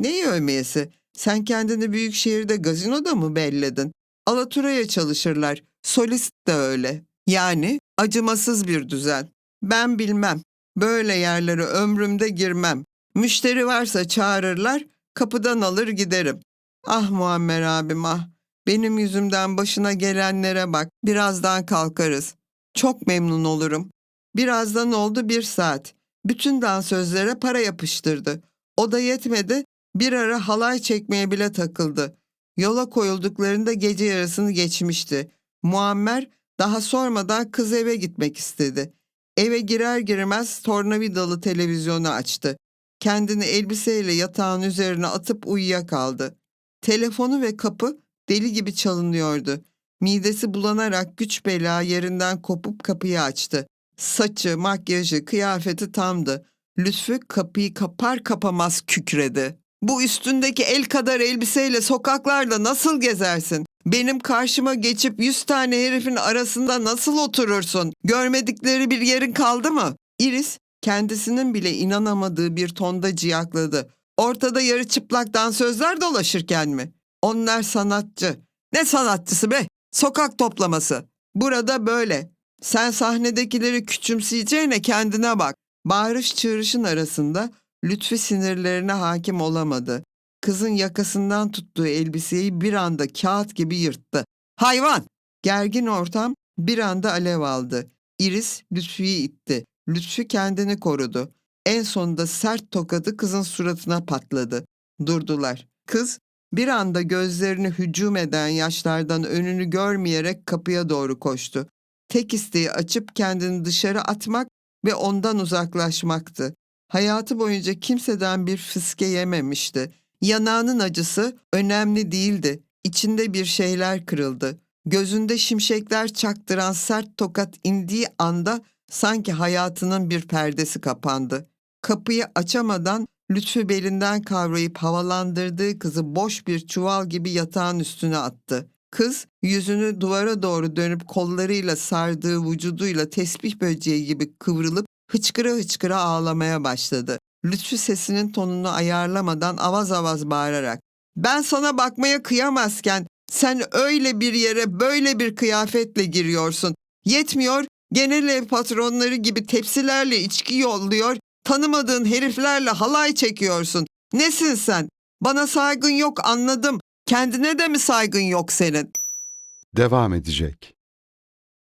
Ne yövmeyesi? Sen kendini büyük şehirde gazinoda mı belledin? Alaturaya çalışırlar. Solist de öyle. Yani acımasız bir düzen. Ben bilmem. Böyle yerlere ömrümde girmem. Müşteri varsa çağırırlar, kapıdan alır giderim. Ah Muammer abim ah. Benim yüzümden başına gelenlere bak. Birazdan kalkarız. Çok memnun olurum. Birazdan oldu bir saat. Bütün dansözlere para yapıştırdı. O da yetmedi, bir ara halay çekmeye bile takıldı. Yola koyulduklarında gece yarısını geçmişti. Muammer daha sormadan kız eve gitmek istedi. Eve girer girmez tornavidalı televizyonu açtı. Kendini elbiseyle yatağın üzerine atıp uyuyakaldı. Telefonu ve kapı deli gibi çalınıyordu. Midesi bulanarak güç bela yerinden kopup kapıyı açtı. Saçı, makyajı, kıyafeti tamdı. Lütfü kapıyı kapar kapamaz kükredi. Bu üstündeki el kadar elbiseyle sokaklarda nasıl gezersin? Benim karşıma geçip yüz tane herifin arasında nasıl oturursun? Görmedikleri bir yerin kaldı mı? Iris kendisinin bile inanamadığı bir tonda ciyakladı. Ortada yarı çıplak dansözler dolaşırken mi? Onlar sanatçı. Ne sanatçısı be? Sokak toplaması. Burada böyle. Sen sahnedekileri küçümseyeceğine kendine bak. Bağırış çığırışın arasında Lütfi sinirlerine hakim olamadı. Kızın yakasından tuttuğu elbiseyi bir anda kağıt gibi yırttı. Hayvan! Gergin ortam bir anda alev aldı. Iris Lütfü'yü itti. Lütfü kendini korudu. En sonunda sert tokadı kızın suratına patladı. Durdular. Kız bir anda gözlerini hücum eden yaşlardan önünü görmeyerek kapıya doğru koştu. Tek isteği açıp kendini dışarı atmak ve ondan uzaklaşmaktı. Hayatı boyunca kimseden bir fıske yememişti. Yanağının acısı önemli değildi. İçinde bir şeyler kırıldı. Gözünde şimşekler çaktıran sert tokat indiği anda sanki hayatının bir perdesi kapandı. Kapıyı açamadan Lütfü belinden kavrayıp havalandırdığı kızı boş bir çuval gibi yatağın üstüne attı. Kız yüzünü duvara doğru dönüp kollarıyla sardığı vücuduyla tesbih böceği gibi kıvrılıp hıçkıra hıçkıra ağlamaya başladı. Lütfü sesinin tonunu ayarlamadan avaz avaz bağırarak ''Ben sana bakmaya kıyamazken sen öyle bir yere böyle bir kıyafetle giriyorsun. Yetmiyor genel ev patronları gibi tepsilerle içki yolluyor, tanımadığın heriflerle halay çekiyorsun. Nesin sen? Bana saygın yok anladım. Kendine de mi saygın yok senin?'' Devam edecek.